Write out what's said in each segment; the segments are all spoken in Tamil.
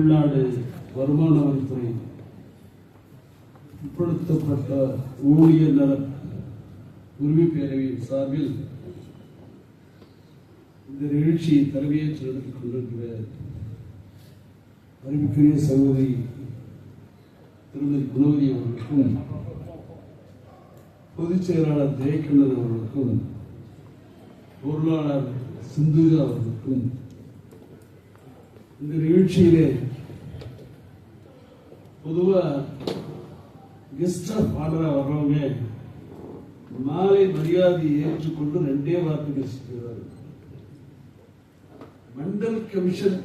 தமிழ்நாடு வருமான வரித்துறை உட்படுத்தப்பட்ட ஊழியர் நல உரிமை பேரவையின் சார்பில் இந்த நிகழ்ச்சியை தலைமையேற்று நடத்தி கொண்டிருக்கிற அறிவிக்குரிய சகோதரி திருமதி குணவதி அவர்களுக்கும் பொதுச் செயலாளர் ஜெயக்கண்ணன் அவர்களுக்கும் பொருளாளர் சிந்துஜா அவர்களுக்கும் இந்த நிகழ்ச்சியிலே பொதுவாக கெஸ்ட் ஆஃப் ஆனரா வர்றவங்க மாலை மரியாதையை ஏற்றுக்கொண்டு ரெண்டே வார்த்தை பேசிக்கிறார். மண்டல் கமிஷன்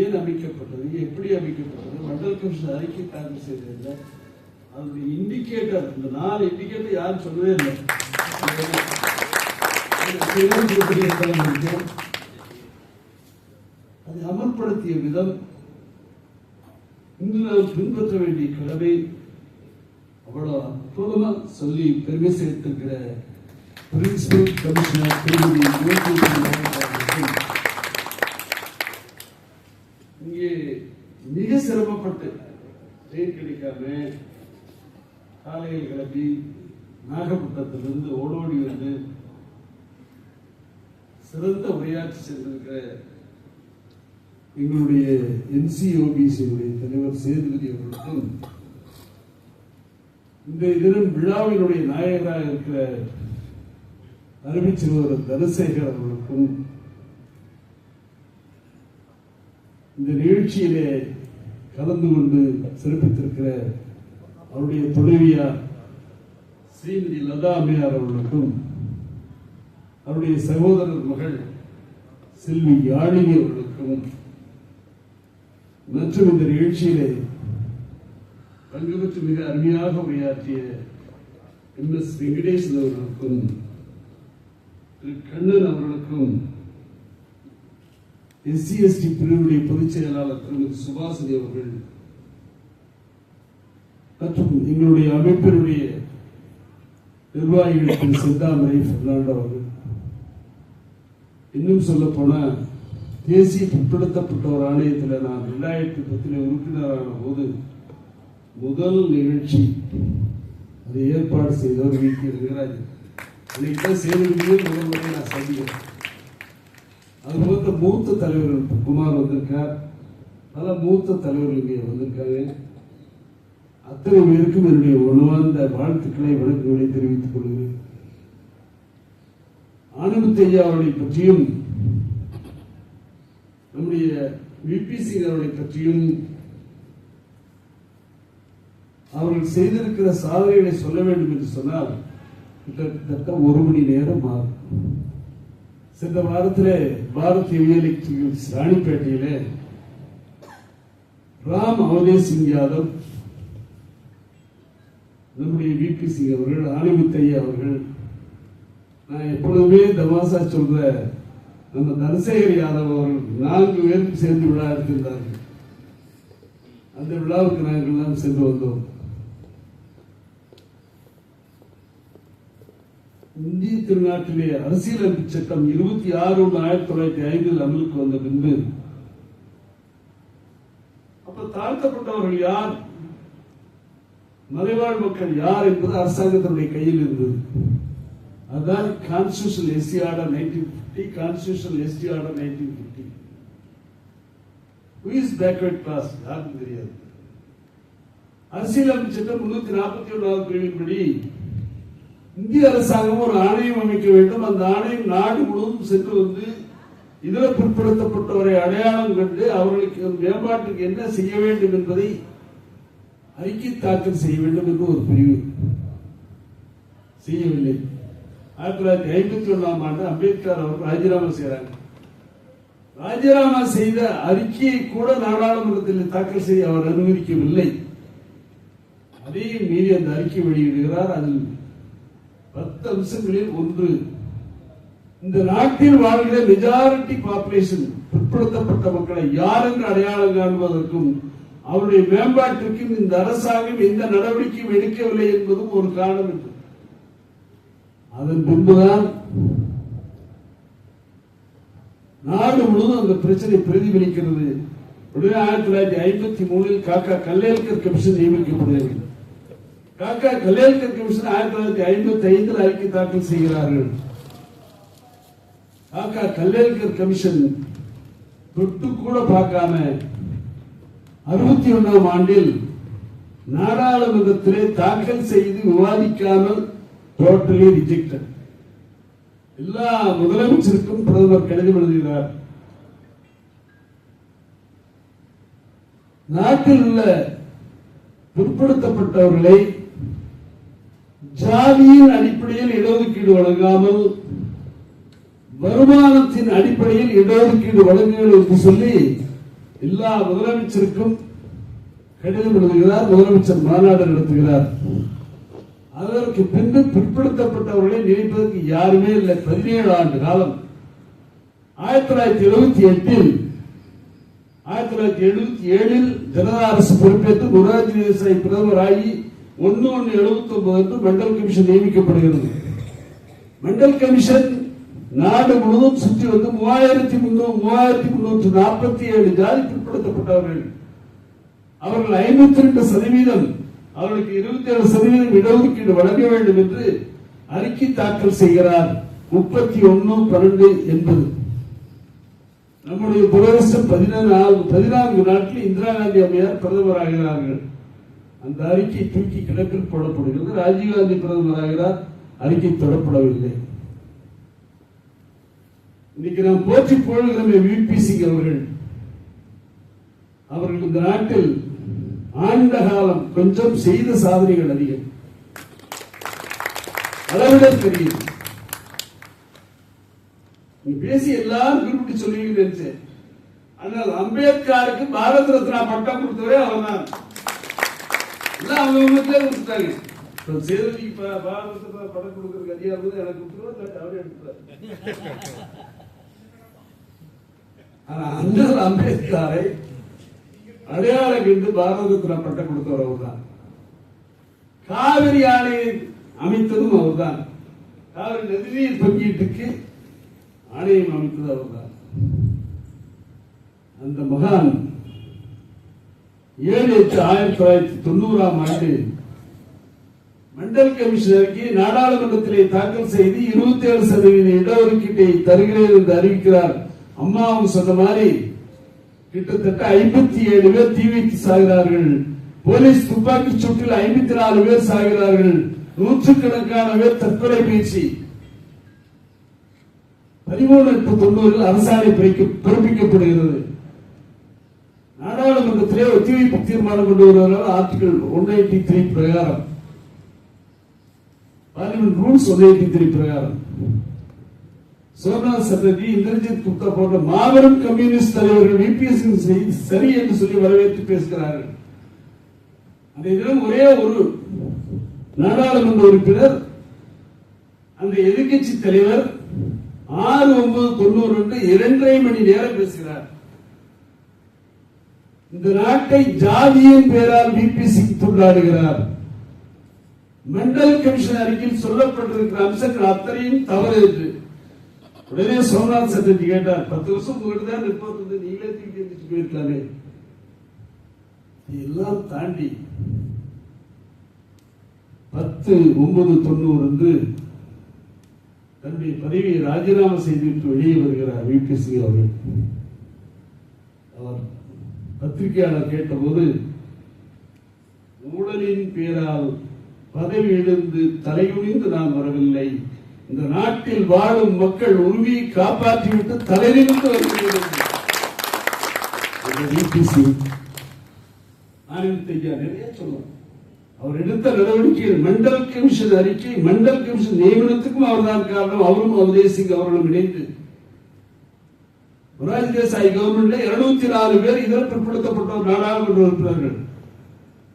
ஏன் அமைக்கப்பட்டது? எப்படி அமைக்கப்பட்டது? மண்டல் கமிஷன் அறிக்கை தாக்கல் செய்ததில்லை அது இண்டிகேட்டர் இந்த நாலு இண்டிகேட்டர் யாரும் சொல்லவே இல்லை. அது அதை அமல்படுத்திய விதம் இன்று நாம் பின்பற்ற வேண்டிய கடமை அவ்வளவு அற்புதமா சொல்லி பெருமை சேர்த்திருக்கிற பிரின்சிபல் கமிஷனர் திருமதி இங்கே மிக சிரமப்பட்டு ட்ரெயின் கிடைக்காம காலையில் கிளம்பி நாகப்பட்டினத்திலிருந்து ஓடோடி வந்து சிறந்த உரையாற்றி சென்றிருக்கிற எங்களுடைய என்சிஓபிசியுடைய தலைவர் சேதுபதி அவர்களுக்கும் இந்த தினம் விழாவினுடைய நாயகராக இருக்கிற அறிவிச்சிறுவர் தனசேகர் அவர்களுக்கும் இந்த நிகழ்ச்சியிலே கலந்து கொண்டு சிறப்பித்திருக்கிற அவருடைய துணைவியார் ஸ்ரீமதி லதா அம்மையார் அவர்களுக்கும் அவருடைய சகோதரர் மகள் செல்வி யாழினி அவர்களுக்கும் மற்றும் இந்த நிகழ்ச்சியிலே பங்கு பெற்று மிக அருமையாக உரையாற்றிய எம் எஸ் வெங்கடேசன் அவர்களுக்கும் திரு கண்ணன் அவர்களுக்கும் எஸ்சி எஸ்டி பிரிவுடைய பொதுச் செயலாளர் திருமதி சுபாசினி அவர்கள் மற்றும் எங்களுடைய அமைப்பினுடைய நிர்வாகிகள் திரு செந்தாமரை பெர்னாண்டோ அவர்கள். இன்னும் சொல்ல போனா தேசிய பிற்படுத்தப்பட்டோர் ஆணையத்தில் நான் ரெண்டாயிரத்தி பத்தில் உறுப்பினரான போது முதல் நிகழ்ச்சி அதை ஏற்பாடு செய்தவர் வி. கே. லிங்கராஜ் அன்னைக்கு தான் சேதுபதியே முதல் முறை நான் சந்திக்கிறேன் அது போன்ற மூத்த தலைவர்கள் குமார் வந்திருக்கார். பல மூத்த தலைவர்கள் இங்கே வந்திருக்காங்க. அத்தனை பேருக்கும் என்னுடைய உணவார்ந்த வாழ்த்துக்களை வணக்கங்களை தெரிவித்துக் கொள்கிறேன். ஆனந்த் ஐயா அவர்களை பற்றியும் நம்முடைய விபி சிங் அவர்களை பற்றியும் அவர்கள் செய்திருக்கிற சாதனைகளை சொல்ல வேண்டும் என்று சொன்னால் கிட்டத்தட்ட ஒரு மணி நேரம் ஆகும். சென்ற வாரத்திலே பாரதிய வியலிக்கு ராணிப்பேட்டையிலே ராம் அவதேஷ் சிங் யாதவ் நம்முடைய விபி சிங் அவர்கள் ஆணிமுத்தையா அவர்கள் நான் எப்பொழுதுமே தமாசா சொல்ற நம்ம தனசேகர் யாதவ் அவர்கள் நான்கு பேருக்கு சேர்ந்து விழா எடுத்திருந்தார்கள். அந்த விழாவுக்கு நாங்கள் எல்லாம் சென்று வந்தோம். இந்திய திருநாட்டிலே அரசியலமைப்பு சட்டம் இருபத்தி ஆறு ஒன்று ஆயிரத்தி தொள்ளாயிரத்தி ஐந்தில் அமலுக்கு வந்த பின்பு அப்ப தாழ்த்தப்பட்டவர்கள் யார்? மலைவாழ் மக்கள் யார் என்பது அரசாங்கத்தினுடைய கையில் இருந்தது. அதுதான் constitution SC order nineteen fifty constitution ST order nineteen fifty is backward class யாருக்கும் தெரியாது. அரசியலமைப்பு சட்டம் முன்னூத்தி நாற்பத்தி ஒன்றாவது பிரிவின்படி இந்திய அரசாங்கம் ஒரு ஆணையம் அமைக்க வேண்டும். அந்த ஆணையம் நாடு முழுவதும் சென்று வந்து இதர பிற்படுத்தப்பட்டவரை அடையாளம் கண்டு அவர்களுக்கு மேம்பாட்டுக்கு என்ன செய்ய வேண்டும் என்பதை அறிக்கை தாக்கல் செய்ய வேண்டும் என்று ஒரு பிரிவு செய்யவில்லை. ஆயிரத்தி தொள்ளாயிரத்தி ஐம்பத்தி ஒன்றாம் ஆண்டு அம்பேத்கர் அவர் ராஜினாமா செய்யறாங்க ராஜினாமா செய்த அறிக்கையை கூட நாடாளுமன்றத்தில் தாக்கல் செய்ய அவர் அனுமதிக்கவில்லை. அதையும் மீறி அந்த அறிக்கை வெளியிடுகிறார். அதில் பத்து அம்சங்களில் ஒன்று இந்த நாட்டில் வாழ்கிற மெஜாரிட்டி பாப்புலேஷன் பிற்படுத்தப்பட்ட மக்களை யார் என்று அடையாளம் காண்பதற்கும் அவருடைய மேம்பாட்டிற்கும் இந்த அரசாங்கம் எந்த நடவடிக்கையும் எடுக்கவில்லை என்பதும் ஒரு காரணம் என்று. அதன் பின்புதான் நாடு முழுவதும் அந்த பிரச்சனை பிரதிபலிக்கிறது. உடனே ஆயிரத்தி தொள்ளாயிரத்தி ஐம்பத்தி மூணில் காக்கா கல்லேல்கர் கமிஷன் நியமிக்கப்படுகிறது காக்கா கல்லேல்கர் கமிஷன் ஆயிரத்தி தொள்ளாயிரத்தி ஐம்பத்தி ஐந்தில் அறிக்கை தாக்கல் செய்கிறார்கள். காக்கா கல்லேல்கர் கமிஷன் தொட்டு கூட பார்க்காம அறுபத்தி ஒன்றாம் ஆண்டில் நாடாளுமன்றத்திலே தாக்கல் செய்து விவாதிக்காமல் டோட்டலி ரிஜெக்டட் எல்லா முதலமைச்சருக்கும் பிரதமர் கடிதம் எழுதுகிறார் நாட்டில் உள்ள பிற்படுத்தப்பட்டவர்களை ஜாதியின் அடிப்படையில் இடஒதுக்கீடு வழங்காமல் வருமானத்தின் அடிப்படையில் இடஒதுக்கீடு வழங்குங்கள் என்று சொல்லி எல்லா முதலமைச்சருக்கும் கடிதம் எழுதுகிறார். முதலமைச்சர் மாநாடு நடத்துகிறார். அதற்கு பின்பு பிற்படுத்தப்பட்டவர்களை நினைப்பதற்கு யாருமே இல்லை. பதினேழு ஆண்டு காலம். ஆயிரத்தி தொள்ளாயிரத்தி எழுபத்தி எட்டில் ஆயிரத்தி தொள்ளாயிரத்தி எழுபத்தி ஏழில் ஜனதா அரசு பொறுப்பேற்று மொராஜி தேசாய் பிரதமராகி ஒன்னு ஒன்னு எழுபத்தி ஒன்பது அன்று மண்டல் கமிஷன் நியமிக்கப்படுகிறது. மண்டல் கமிஷன் நாடு முழுவதும் சுற்றி வந்து மூவாயிரத்தி முன்னூறு மூவாயிரத்தி முன்னூற்று நாற்பத்தி ஏழு ஜாதி பிற்படுத்தப்பட்டவர்கள். அவர்கள் ஐம்பத்தி ரெண்டு சதவீதம் அவர்களுக்கு இருபத்தி ஏழு சதவீதம் இடஒதுக்கீடு வழங்க வேண்டும் என்று அறிக்கை தாக்கல் செய்கிறார். முப்பத்தி ஒன்னு பன்னெண்டு என்பது. நம்முடைய துரதிருஷ்டம் பதினான்கு பதினான்கு நாட்டில் இந்திரா காந்தி அம்மையார் பிரதமராகிறார்கள் அந்த அறிக்கை தூக்கி கிடப்பில் போடப்படுகிறது. ராஜீவ்காந்தி பிரதமராகிறார் அறிக்கை தொடப்படவில்லை. இன்னைக்கு நாம் போற்றி புகழ்கிறோமே விபி சிங் அவர்கள். அவர்கள் இந்த நாட்டில் ஆண்ட காலம் கொஞ்சம் செய்த சாதனைகள் அதிகம். அளவிட தெரியும் நீ பேசி எல்லாரும் குறிப்பிட்டு சொல்லுவீங்கன்னு நினைச்சேன். ஆனால் அம்பேத்கருக்கு பாரத ரத்னா பட்டம் கொடுத்தவரே அவர் தான் எல்லாம் அவங்க அவங்க கொடுத்தாங்க இப்ப பாரத படம் பட்டம் கொடுக்கறதுக்கு அதிகாரம் வந்து எனக்கு கொடுத்துருவா அவரே எடுத்துட்டார் ஆனா அண்ணல் அம்பேத்கரை அடையாளம் கண்டு பாரத ரத்னா பட்டம் கொடுத்தவர் அவர்தான். காவிரி ஆணையை அமைத்ததும் அவர்தான். காவிரி நதிநீர் பங்கீட்டுக்கு ஆணையம் அமைத்தது அவர்தான். அந்த மகான் ஏழு எட்டு ஆயிரத்தி தொள்ளாயிரத்தி தொண்ணூறாம் ஆண்டு மண்டல் கமிஷனருக்கு நாடாளுமன்றத்திலே தாக்கல் செய்து இருபத்தி ஏழு சதவீத இடஒதுக்கீட்டை தருகிறேன் என்று அறிவிக்கிறார். அம்மாவும் சொன்ன மாதிரி கிட்டத்தட்ட ஐம்பத்தி ஏழு பேர் தீ வைத்து சாகிறார்கள். போலீஸ் துப்பாக்கி சூட்டில் ஐம்பத்தி நாலு பேர் சாகிறார்கள். நூற்றுக்கணக்கான பேர் தற்கொலை முயற்சி பதிமூணு தொண்ணூறில் அரசாணை பிறப்பிக்கப்படுகிறது. நாடாளுமன்றத்திலே ஒத்திவைப்பு தீர்மானம் கொண்டு வருவதால் ஆர்டிகல் ஒன் எயிட்டி த்ரீ பிரகாரம். Parliament rules one eighty three பிரகாரம். சோம்நாத் சட்டர்ஜி இந்திரஜித் குப்தா போன்ற மாபெரும் கம்யூனிஸ்ட் தலைவர்கள் விபிஎஸ் சரி என்று சொல்லி வரவேற்று பேசுகிறார்கள். அந்த தினம் ஒரே ஒரு நாடாளுமன்ற உறுப்பினர் அந்த எதிர்க்கட்சி தலைவர் ஆறு ஒன்பது தொண்ணூறு என்று இரண்டரை மணி நேரம் பேசுகிறார். இந்த நாட்டை ஜாதியின் பெயரால் பிபிசி துண்டாடுகிறார். மண்டல் கமிஷன் அறிக்கையில் சொல்லப்பட்டிருக்கிற அம்சங்கள் அத்தனையும் தவறு என்று உடனே சோம்நாத் சட்டர்ஜி கேட்டார் பத்து வருஷம் உங்ககிட்ட தான் ரிப்போர்ட் வந்து நீங்களே தூக்கி எழுந்துட்டு போயிருக்கலாமே இதெல்லாம் தாண்டி பத்து ஒன்பது தொண்ணூறு என்று தன்னுடைய பதவியை ராஜினாமா செய்துவிட்டு வெளியே வருகிறார் விபி சிங் அவர்கள். அவர் பத்திரிகையாளர் கேட்டபோது ஊழலின் பேரால் பதவியிலிருந்து தலையுனிந்து நாம் வரவில்லை. இந்த நாட்டில் வாழும் மக்கள் உரிமையை காப்பாற்றிவிட்டு தலைநிமிர்ந்து வருகிறோம் என்று ஆனந்த் ஐயா நிறைய அவர் எடுத்த நடவடிக்கையில் மண்டல் கமிஷன் அறிக்கை மண்டல் கமிஷன் நியமனத்துக்கும் அவர்தான் காரணம். அவரும் அவதேசிங் அவர்களும் இணைந்து. முராஜ் தேசாய் கவர்மெண்ட்ல இருநூத்தி நாலு பேர் இதர பிற்படுத்தப்பட்டோர் நாடாளுமன்ற உறுப்பினர்கள்.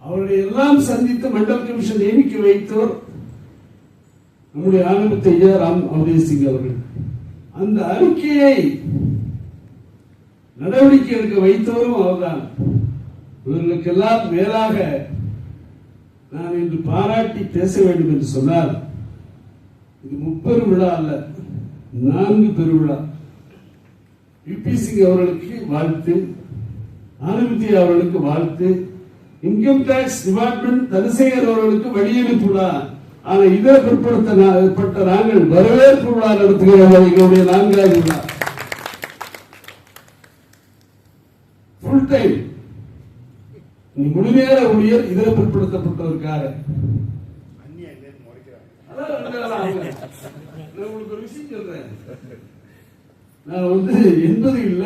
அவர்களை எல்லாம் சந்தித்து மண்டல் கமிஷன் நியமிக்க வைத்தோர் நம்முடைய ஆனந்த் ஐயா ராம் அவதேஷ் சிங் அவர்கள் அந்த அறிக்கையை நடவடிக்கை எடுக்க வைத்தவரும் அவர்தான். இவர்களுக்கெல்லாம் மேலாக நான் இன்று பாராட்டி பேச வேண்டும் என்று சொன்னால் இது முப்பெரும் விழா அல்ல நான்கு பெருவிழா யுபி சிங் அவர்களுக்கு வாழ்த்து ஆனந்தி அவர்களுக்கு வாழ்த்து இன்கம் டாக்ஸ் டிபார்ட்மெண்ட் தனசேகர் அவர்களுக்கு வெளியீடு ஆனா இதை பிற்படுத்தப்பட்ட நாங்கள் வரவேற்பு விழா நடத்துகிறோம் எங்களுடைய நான்காவது விழா. ஃபுல் டைம் நீ முழுநேர ஊழியர் இதர பிற்படுத்தப்பட்டவருக்காக. நான் உங்களுக்கு ஒரு விஷயம் சொல்றேன். நான் வந்து எண்பது இல்ல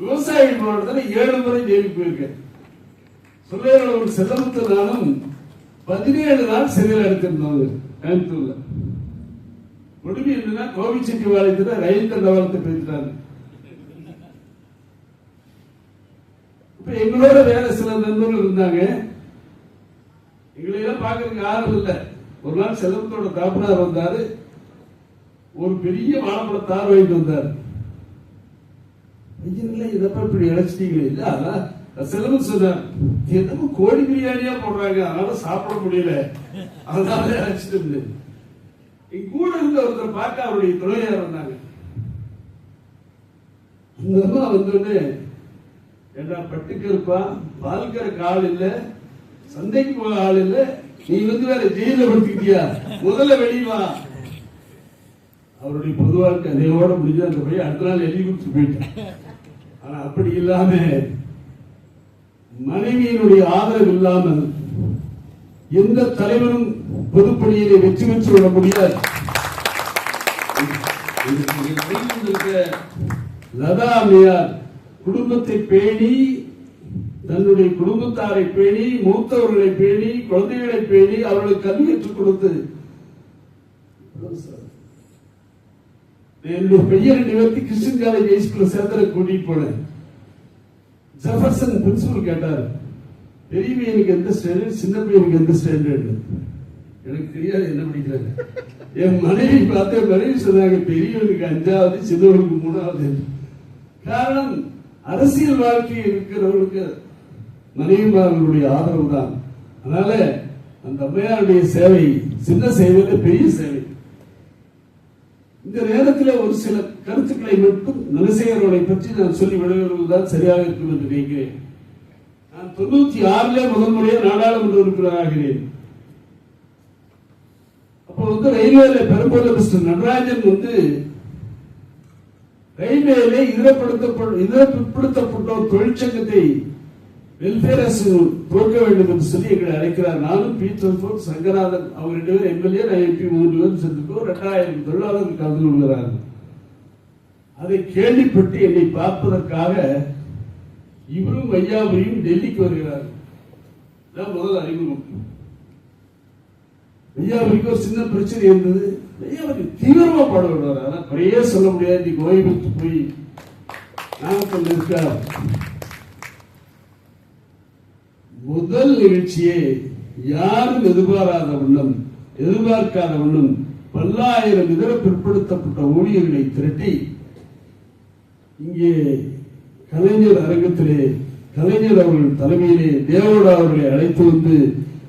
விவசாயிகள் மாவட்டத்தில் ஏழு முறை ஜெயிலுக்கு போயிருக்கேன். சொல்லையர் செல்லமுத்து நானும் பதினேழு நாள் சிறையில் எடுத்திருந்தவங்க கோயம்புத்தூர்ல. கொடுமை என்னன்னா கோவிச்செட்டிவாளையத்துல ரயில் தண்டவாளத்தை பேசிட்டாங்க இப்ப எங்களோட வேற சில நண்பர்கள் இருந்தாங்க. எங்களை எல்லாம் பாக்குறதுக்கு யாரும் இல்லை. ஒரு நாள் செல்வத்தோட தாப்பனார் வந்தாரு. ஒரு பெரிய வாழைப்பழ தார் வாங்கிட்டு வந்தார். ஐயன்ல இதப்ப இப்படி இழைச்சிட்டீங்களே? இல்ல அதான் செலவு சொன்னார் என்னமோ கோழி பிரியாணியா போடுறாங்க அதனால சாப்பிட முடியல. அதனால அழைச்சிட்டு இருந்தேன் என் கூட இருந்த ஒருத்தர் பார்க்க அவருடைய துணையார் வந்தாங்க. இந்த அம்மா வந்தோடனே ஏண்டா பட்டுக்கு இருப்பா? பால்கறக்கு ஆள் இல்ல. சந்தைக்கு போக ஆள் இல்ல. நீ வந்து வேற ஜெயில படுத்திக்கிட்டியா? முதல்ல வெளியவா அவருடைய பொது கதையோட அதையோட முடிஞ்சு அந்த போய் அடுத்த நாள் எழுதி கொடுத்து போயிட்டேன். ஆனா அப்படி இல்லாம மனைவியினுடைய ஆதரவு இல்லாமல் எந்த தலைவரும் பொதுப்பணியிலே வெற்றி பெற்று விட முடியாது. லதா அம்மையார் குடும்பத்தை பேணி தன்னுடைய குடும்பத்தாரை பேணி மூத்தவர்களை பேணி குழந்தைகளை பேணி அவர்களுக்கு கல்வி கற்றுக் கொடுத்து என்னுடைய பெயரை நிவர்த்தி கிருஷ்ணன் காலேஜ் ஹைஸ்கூல் சேர்த்துல கூட்டிட்டு போனேன். ஜெஃபர்சன் பிரின்சிபல் கேட்டார் பெரிய பையனுக்கு எந்த ஸ்டாண்டர்ட் சின்ன பையனுக்கு எந்த ஸ்டாண்டர்ட் எனக்கு தெரியாது என்ன படிக்கிறாங்க என் மனைவி பார்த்த மனைவி சொன்னாங்க பெரியவனுக்கு அஞ்சாவது சின்னவனுக்கு மூணாவது. காரணம் அரசியல் வாழ்க்கை இருக்கிறவர்களுக்கு மனைவிமார்களுடைய ஆதரவு தான் அதனால அந்த அம்மையாருடைய சேவை சின்ன சேவையில பெரிய சேவை. இந்த நேரத்தில் ஒரு சில கருத்துக்களை மட்டும் நலசேகரோனை பற்றி நான் சொல்லி விடுவதுதான் சரியாக இருக்கும் என்று நினைக்கிறேன். நான் தொண்ணூத்தி ஆறுல முதல் முறையாக நாடாளுமன்ற உறுப்பினராகிறேன். அப்போ வந்து ரயில்வேல பெரும்போது மிஸ்டர் நடராஜன் வந்து ரயில்வேல இதரப்படுத்தப்பட்ட இதரப்படுத்தப்பட்டோர் தொழிற்சங்கத்தை வெல்ஃபேர் துவக்க வேண்டும் என்று சொல்லி எங்களை அழைக்கிறார். நானும் பீட்டர் போர்ட் சங்கராதன் அவர் ரெண்டு பேரும் எம்எல்ஏ நான் எம்பி மூன்று பேரும் சேர்ந்துக்கோ ரெண்டாயிரம் தொழிலாளர்கள் கலந்து கொள்கிறார்கள். அதை கேள்விப்பட்டு என்னை பார்ப்பதற்காக இவரும் வையாபுரியும் டெல்லிக்கு வருகிறார். இதான் முதல் அறிமுகம். வையாபுரிக்கு ஒரு சின்ன பிரச்சனை இருந்தது. வையாபுரி தீவிரமா பாட விடுவார் ஆனா குறையே சொல்ல முடியாது. நீ கோயம்புத்து போய் நாமக்கல் இருக்கார். முதல் நிகழ்ச்சியே யாரும் எதிர்பாராத வண்ணம் எதிர்பார்க்காத வண்ணம் பல்லாயிரம் இதர பிற்படுத்தப்பட்ட ஊழியர்களை திரட்டி இங்கே கலைஞர் அரங்கத்திலே கலைஞர் அவர்கள் தலைமையிலே தேவோட அவர்களை அழைத்து வந்து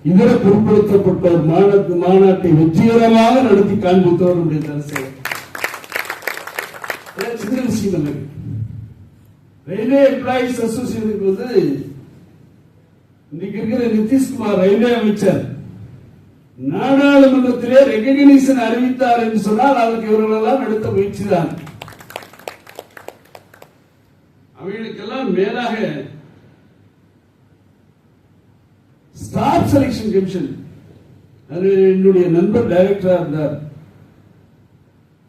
இதர பிற்படுத்தப்பட்டோர் மாநாட்டு மாநாட்டை வெற்றிகரமாக நடத்தி காண்பித்தவர் நம்முடைய தரிசனம் சின்ன விஷயம் ரயில்வே எம்ப்ளாயிஸ் அசோசியேஷனுக்கு வந்து இன்னைக்கு இருக்கிற நிதிஷ்குமார் ரயில்வே அமைச்சர் நாடாளுமன்றத்திலே ரெகக்னிஷன் அறிவித்தார் என்று சொன்னால் அதற்கு இவர்களெல்லாம் எடுத்த முயற்சி தான் அவைகளுக்கெல்லாம் மேலாக ஸ்டாஃப் செலெக்ஷன் கமிஷன் அது என்னுடைய நண்பர் டைரக்டரா இருந்தார்.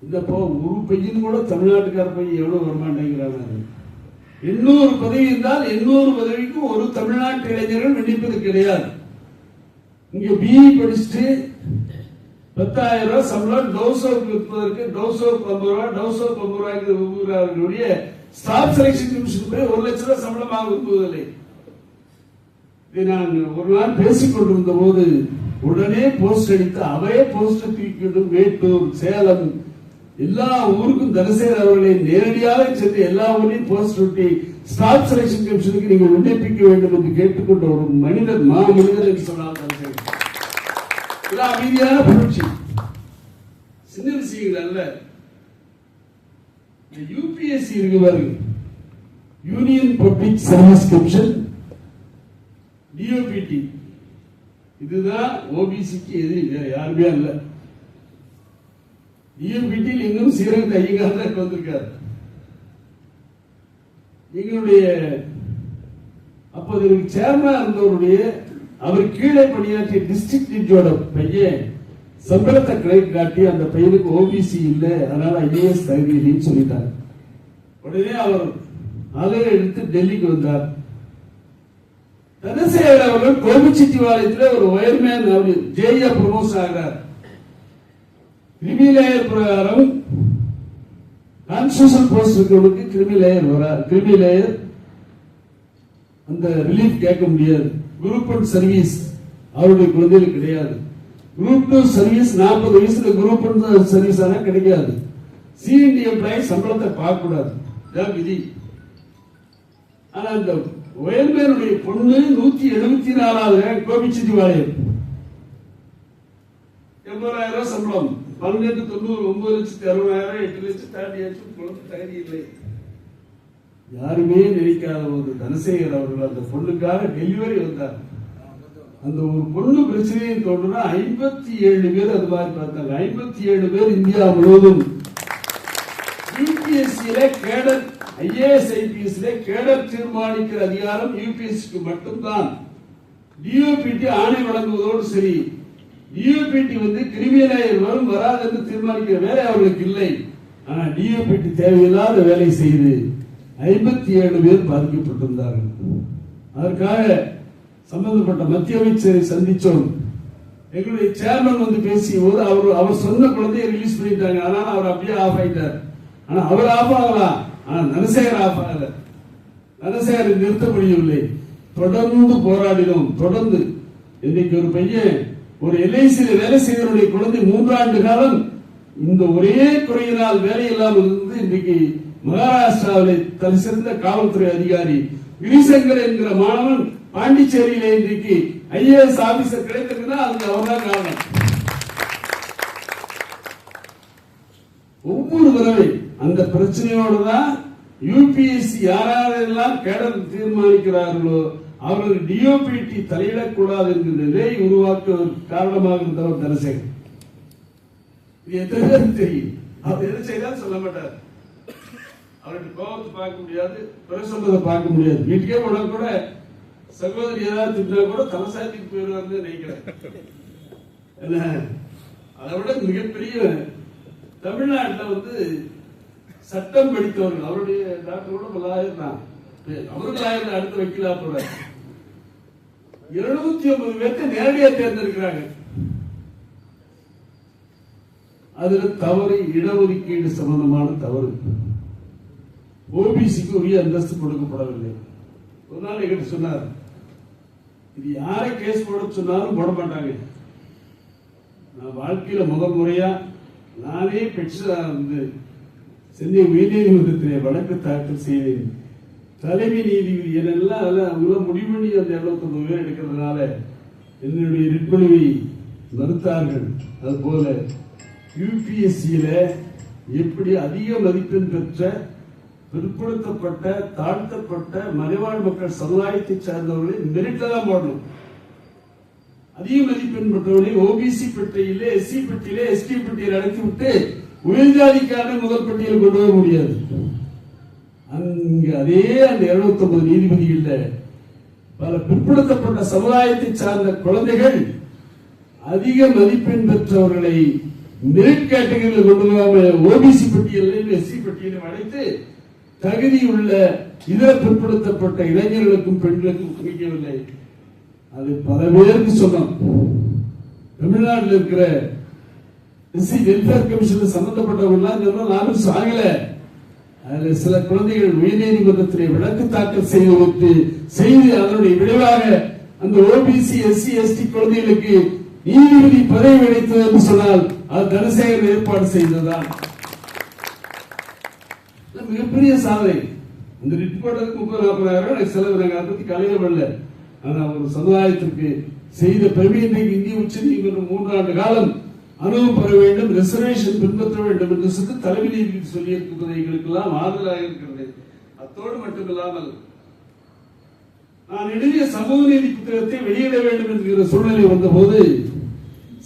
இந்த போ ஒரு பையன் கூட தமிழ்நாட்டுக்கார பையன் எவ்வளவு வரமாட்டேங்கிறாங்க எண்ணூறு பதவி இருந்தால் எண்ணூறு பதவிக்கும் ஒரு தமிழ்நாட்டு இளைஞர்கள் விண்ணப்பிப்பது கிடையாது. இங்க பிஇ படிச்சுட்டு பத்தாயிரம் ரூபாய் சம்பளம் டவுசோ விற்பதற்கு டவுசோ ஐம்பது ரூபாய் டோசோப் ஐம்பது ரூபாய்க்கு விரும்புகிறார்களுடைய ஸ்டாஃப் செலெக்ஷன் கமிஷன் போய் ஒரு லட்சம் ரூபாய் சம்பளமாக விரும்புவதில்லை. இதை நான் ஒரு நாள் பேசிக் கொண்டிருந்த போது உடனே போஸ்ட் அடித்து அவையே போஸ்ட் தூக்கிடும் வேட்டூர் சேலம் எல்லா ஊருக்கும் தனசேகர் அவர்களை நேரடியாக சென்று எல்லா ஊரையும் போஸ்ட் ஒட்டி ஸ்டாஃப் செலக்ஷன் கமிஷனுக்கு நீங்கள் விண்ணப்பிக்க வேண்டும் என்று கேட்டுக்கொண்ட ஒரு மனிதர் மா மனிதர் என்று சொன்னால் தனசேகர். அமைதியான புரட்சி. சின்ன விஷயங்கள் அல்ல. யூபிஎஸ்சி இருக்கு பாருங்க. Union public service commission DOPT இதுதான் ஓபிசிக்கு எதிரி. வேற யாருமே இல்லை டிஓபிடியில் இன்னும் சீரகத்தை ஐயங்கார் வந்திருக்காரு. எங்களுடைய அப்போது எனக்கு இருந்தவருடைய அவர் கீழே பணியாற்றிய டிஸ்ட்ரிக்ட் ஜட்ஜோட பையன் சம்பளத்தை கிளை காட்டி அந்த பையனுக்கு ஓபிசி இல்லை அதனால ஐஏஎஸ் தகுதி இல்லைன்னு சொல்லிட்டாங்க உடனே அவர் அலையை எடுத்து டெல்லிக்கு வந்தார். தனசேகர் அவர்கள் கோபிச்செட்டிவாளையத்தில் ஒரு ஒயர்மேன் அவர் ஜேயா ப்ரமோஸ் ஆகிறார். கிரிமி லேயர் பிரகாரம் கான்ஸ்டியூஷன் போஸ்ட் இருக்கிறவங்களுக்கு கிரிமி லேயர் வரா கிரிமி லேயர் அந்த ரிலீஃப் கேட்க முடியாது. குரூப் ஒன் சர்வீஸ் அவருடைய குழந்தைகளுக்கு கிடையாது. குரூப் டூ சர்வீஸ் நாற்பது வயசுல குரூப் ஒன் சர்வீஸ் ஆனா கிடைக்காது. சிஎன்டி எம்ப்ளாயி சம்பளத்தை பார்க்க கூடாது இதான் விதி. ஆனா அந்த உயர்மேனுடைய பொண்ணு நூத்தி எழுபத்தி நாலாவது ரேங்க் கோபிச்செட்டிவாளையம் எண்பதாயிரம் ரூபாய் சம்பளம். பன்னெண்டு தொண்ணூறு ஒன்பது லட்சத்தி அறுபதாயிரம் எட்டு லட்சம் தாண்டியாச்சும் குழந்தை தகுதி இல்லை யாருமே நினைக்காத ஒரு தனசேகர் அவர்கள் அந்த பொண்ணுக்காக டெலிவரி வந்தார். அந்த ஒரு பொண்ணு பிரச்சனையை தோன்றுனா ஐம்பத்தி ஏழு பேர் அது மாதிரி பார்த்தாங்க. ஐம்பத்தி ஏழு பேர் இந்தியா முழுவதும். யூபிஎஸ்சியில கேடர் ஐஏஎஸ் ஐபிஎஸ்ல கேடர் தீர்மானிக்கிற அதிகாரம் யூபிஎஸ்சிக்கு மட்டும்தான். டிஓபிடி ஆணை வழங்குவதோடு சரி. டிஓபிடி வந்து கிரிமினல் வரும் வராது என்று தீர்மானிக்கிற வேலை அவர்களுக்கு இல்லை. ஆனால் டிஓபிடி தேவையில்லாத வேலை செய்து ஐம்பத்தி ஏழு பேர் பாதிக்கப்பட்டிருந்தார்கள். அதற்காக சம்பந்தப்பட்ட மத்திய அமைச்சரை சந்திச்சோம் எங்களுடைய சேர்மன் வந்து பேசிய போது அவர் அவர் சொன்ன குழந்தையை ரிலீஸ் பண்ணிட்டாங்க. ஆனால் அவர் அப்படியே ஆஃப் ஆயிட்டார். ஆனால் அவர் ஆஃப் ஆகலாம் ஆனால் நனசேகர் ஆஃப் ஆகல. தனசேகர் நிறுத்த முடியவில்லை. தொடர்ந்து போராடினோம். தொடர்ந்து. இன்னைக்கு ஒரு பையன் ஒரு எல்ஐசியில் வேலை செய்தவருடைய குழந்தை மூன்றாண்டு காலம் இந்த ஒரே குறையினால் வேலை இல்லாமல் இருந்து இன்றைக்கு மகாராஷ்டிராவில் தலை சிறந்த காவல்துறை அதிகாரி கிரிசங்கர் என்கிற மாணவன் பாண்டிச்சேரியில இன்றைக்கு ஐஏஎஸ் ஆபீசர் கிடைத்திருக்குன்னா அதுக்கு அவர்தான் காரணம். ஒவ்வொரு தடவை அந்த பிரச்சனையோடு தான் யூபிஎஸ்சி யாரெல்லாம் கேடல் தீர்மானிக்கிறார்களோ அவர்கள் டிஓபிடி தலையிடக்கூடாது என்கிற நிலையை உருவாக்க காரணமாக இருந்தவர் தனசேகர். எத்தனை தெரியும். அவர் எது செய்தாலும் சொல்ல மாட்டார். அவருக்கு கோபத்தை பார்க்க முடியாது பிறகு பார்க்க முடியாது. வீட்டுக்கே போனா கூட சகோதரி ஏதாவது திட்டினா கூட தலசாத்திக்கு போயிடுவார்னு நினைக்கிறேன் என்ன? அதை விட மிகப்பெரிய தமிழ்நாட்டில் வந்து சட்டம் படித்தவர்கள் அவருடைய டாக்டர் கூட பல்லாயிரம் தான். அவருக்கு ஆயிரம் அடுத்து வைக்கலாம் போல இருநூத்தி ஐம்பது பேர்த்த நேரடியா தேர்ந்தெடுக்கிறாங்க. அதுல தவறு இடஒதுக்கீடு சம்பந்தமான தவறு. ஓபிசிக்கு உரிய அந்தஸ்து கொடுக்கப்படவில்லை. ஒரு நாள் என்கிட்ட சொன்னார் இது யாரை கேஸ் போட சொன்னாலும் போட மாட்டாங்க. நான் வாழ்க்கையில முதல் முறையா நானே பெற்ற வந்து சென்னை உயர்நீதிமன்றத்திலே வழக்கு தாக்கல் செய்தேன். தலைமை நீதிபதி என்னெல்லாம் அதெல்லாம் அவங்கள முடிவு பண்ணி அந்த எழுபத்தொன்பது பேர் எடுக்கிறதுனால என்னுடைய ரிட்மனுவை மறுத்தார்கள். அதுபோல யூபிஎஸ்சியில எப்படி அதிக மதிப்பெண் பெற்ற பிற்படுத்தப்பட்ட தாழ்த்தப்பட்ட மலைவாழ் மக்கள் சமுதாயத்தை சார்ந்தவர்களை மெரிட்ல தான் போடணும். அதிக மதிப்பெண் பெற்றவர்களை ஓபிசி பெட்டியில எஸ்சி பெட்டியிலே எஸ்டி பெட்டியில் அடைத்து விட்டு உயர்ஜாதிக்கான முதல் பட்டியல் கொண்டு வர முடியாது. அங்க அதே அந்த இருநூத்தி ஒன்பது நீதிபதிகள்ல பல பிற்படுத்தப்பட்ட சமுதாயத்தை சார்ந்த குழந்தைகள் அதிக மதிப்பெண் பெற்றவர்களை மெரிட் கேட்டகரியில் கொண்டு வராமல் ஓபிசி பட்டியலில் எஸ்சி பட்டியலும் அடைத்து தகுதி உள்ள இதர பிற்படுத்தப்பட்ட இளைஞர்களுக்கும் பெண்களுக்கும் குவிக்கவில்லை அது பல பேருக்கு சொன்னோம் தமிழ்நாட்டில் இருக்கிற எஸ்சி வெல்ஃபேர் கமிஷன் சம்பந்தப்பட்டவங்கலாம் நானும் சாகலை. அதுல சில குழந்தைகள் உயர்நீதிமன்றத்திலே விளக்கு தாக்கல் செய்து வைத்து செய்து அதனுடைய விளைவாக அந்த ஓபிசி எஸ்சி எஸ்டி குழந்தைகளுக்கு நீதிபதி பதவி கிடைத்தது என்று சொன்னால் அது தனசேகர் ஏற்பாடு செய்ததுதான். மிகப்பெரிய சாதனை. இந்த ரிப்போர்ட்டுக்கு முப்பது நாற்பதாயிரம் செலவு நாங்கள் அதை பற்றி கலையில பண்ணல ஆனா ஒரு சமுதாயத்திற்கு செய்த பெருமை இன்றைக்கு இந்திய உச்ச நீதிமன்றம் மூன்றாண்டு காலம் அனுபவம் பெற வேண்டும் ரிசர்வேஷன் பின்பற்ற வேண்டும் என்று சொல்லி தலைமை நீதிபதி சொல்லி இருப்பது எங்களுக்கெல்லாம் ஆறுதலாக இருக்கிறது. அத்தோடு மட்டுமில்லாமல் நான் எழுதிய சமூக நீதி புத்தகத்தை வெளியிட வேண்டும் என்கிற சூழ்நிலை வந்தபோது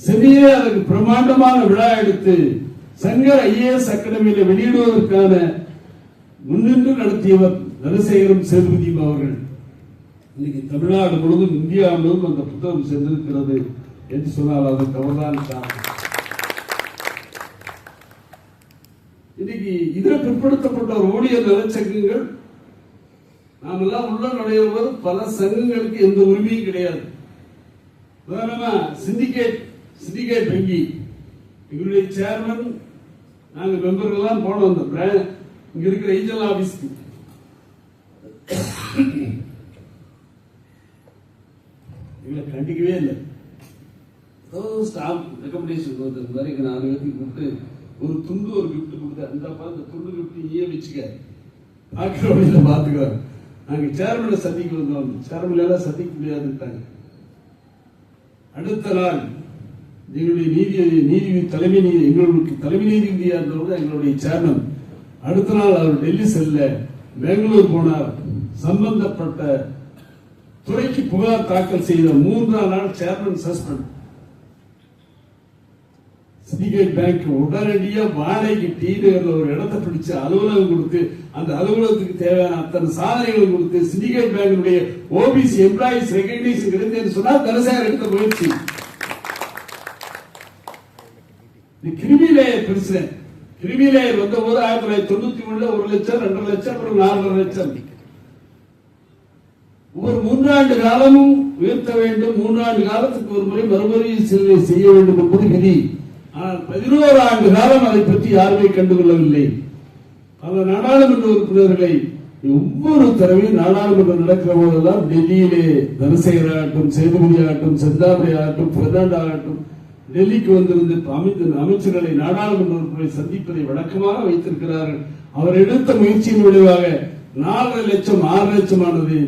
சென்னையே அதற்கு பிரம்மாண்டமான விழா எடுத்து சங்கர் ஐஏஎஸ் அகாடமியில வெளியிடுவதற்கான முன்னின்று நடத்தியவர் தனசேகரம் சேதுபதியும் அவர்கள். இன்னைக்கு தமிழ்நாடு முழுவதும் இந்தியா முழுவதும் அந்த புத்தகம் சென்றிருக்கிறது என்று சொன்னால் அது தவறுதான். காரணம் இன்னைக்கு இதில் பிற்படுத்தப்பட்ட ஒரு ஊழியர் நலச்சங்கங்கள் நாம் எல்லாம் உள்ள நுழையும் போது பல சங்கங்களுக்கு எந்த உரிமையும் கிடையாது. உதாரணமா சிண்டிகேட் சிண்டிகேட் வங்கி. எங்களுடைய சேர்மன் நாங்க மெம்பர்கள் எல்லாம் போனோம் அந்த பிராண்ட் இங்க இருக்கிற ஏஞ்சல் ஆபீஸ்க்கு எங்களை கண்டிக்கவே இல்லை. ஏதோ ஸ்டாம்ப் ரெக்கமெண்டேஷன் வந்திருந்தாரு எங்க நாலு பேருக்கு கூப்பிட்டு ஒரு துண்டு ஒரு கிஃப்ட் கொடுத்தாரு இந்த பார்த்து துண்டு கிஃப்ட் நீயே வச்சுக்க பார்க்குற வழியில பார்த்துக்கிறோம் நாங்க சேர்மனை சந்திக்க வந்தோம். சேர்மன் எல்லாம் சந்திக்க முடியாதுட்டாங்க அடுத்த நாள் எங்களுடைய நீதி நீதி தலைமை நீதி எங்களுக்கு தலைமை நீதிபதியா இருந்தவங்க எங்களுடைய சேர்மன் அடுத்த நாள் அவர் டெல்லி செல்ல பெங்களூர் போனார். சம்பந்தப்பட்ட துறைக்கு புகார் தாக்கல் செய்த மூன்றாம் நாள் சேர்மன் சஸ்பெண்ட் சிண்டிகேட் பேங்க் உடனடியா வாடகைக்கு டி ஒரு இடத்தை பிடிச்சு அலுவலகம் கொடுத்து அந்த அலுவலகத்துக்கு தேவையான அத்தனை சாதனைகளும் கொடுத்து சிண்டிகேட் பேங்கினுடைய ஓபிசி எம்ப்ளாயிஸ் ரெகக்னைசேஷன் கிடைத்தேன்னு சொன்னா தனசார் எடுத்த முயற்சி. இந்த கிரிமி லேயர் பெருசு. கிரிமி லேயர் வந்த போது ஆயிரத்தி தொள்ளாயிரத்தி தொண்ணூத்தி மூணுல ஒரு லட்சம் ரெண்டரை லட்சம் அப்புறம் நாலரை லட்சம். ஒரு மூன்றாண்டு காலமும் உயர்த்த வேண்டும். மூன்றாண்டு காலத்துக்கு ஒரு முறை மறுபடியும் செய்ய வேண்டும் என்பது விதி ஆனால் பதினோரு ஆண்டு காலம் அதை பற்றி யாருமே கண்டுகொள்ளவில்லை. பல நாடாளுமன்ற உறுப்பினர்களை ஒவ்வொரு தடவையும் நாடாளுமன்றம் நடக்கிற போதெல்லாம் டெல்லியிலே தனசேகர் ஆகட்டும் சேதுபதி ஆகட்டும் செந்தாமரை ஆகட்டும் பெர்னாண்டா ஆகட்டும் டெல்லிக்கு வந்திருந்து அமைச்சர்களை நாடாளுமன்ற உறுப்பினரை சந்திப்பதை வழக்கமாக வைத்திருக்கிறார்கள். அவர் எடுத்த முயற்சியின் விளைவாக நாலரை லட்சம் ஆறு லட்சம் ஆனது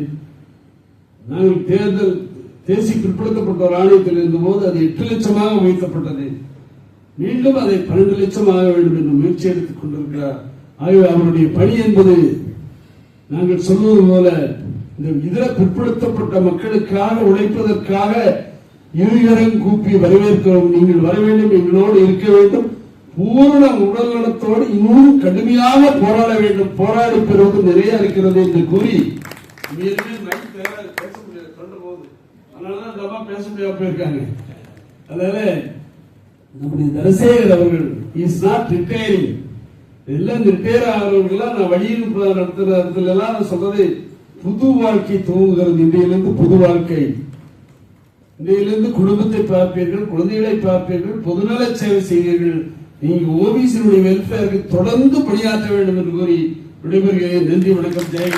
நாங்கள் தேர்தல் தேசிய பிற்படுத்தப்பட்டோர் ஆணையத்தில் இருந்தபோது அது எட்டு லட்சமாக உயர்த்தப்பட்டது. மீண்டும் அதை பன்னெண்டு லட்சம் ஆக வேண்டும் என்று முயற்சி எடுத்துக் கொண்டிருக்கிறார். ஆகவே அவருடைய பணி என்பது நாங்கள் சொல்வது போல இந்த இதர பிற்படுத்தப்பட்ட மக்களுக்காக உழைப்பதற்காக இருகரம் கூப்பி வரவேற்கிறோம். நீங்கள் வர வேண்டும் எங்களோடு இருக்க வேண்டும். பூரண உடல் நலத்தோடு இன்னும் கடுமையாக போராட வேண்டும். போராடி பெறுவது நிறைய இருக்கிறது என்று கூறி பேச முடியாது தொண்டை போகுது. அதனாலதான் இந்த பேச முடியாம போயிருக்காங்க. அதனால நம்முடைய தனசேகர் அவர்கள் இஸ் நாட் ரிட்டையரிங் எல்லாம் ரிட்டையர் ஆகிறவர்கள்லாம் நான் வழியில் நடத்துற இடத்துல எல்லாம் நான் சொல்றது புது வாழ்க்கை துவங்குகிறது. இன்றையிலிருந்து புது வாழ்க்கை. இன்றையிலிருந்து குடும்பத்தை பார்ப்பீர்கள் குழந்தைகளை பார்ப்பீர்கள் பொதுநல சேவை செய்வீர்கள். நீங்க ஓபிசியினுடைய வெல்ஃபேருக்கு தொடர்ந்து பணியாற்ற வேண்டும் என்று கூறி விடைபெறுகிறேன். நன்றி வணக்கம் ஜெய்.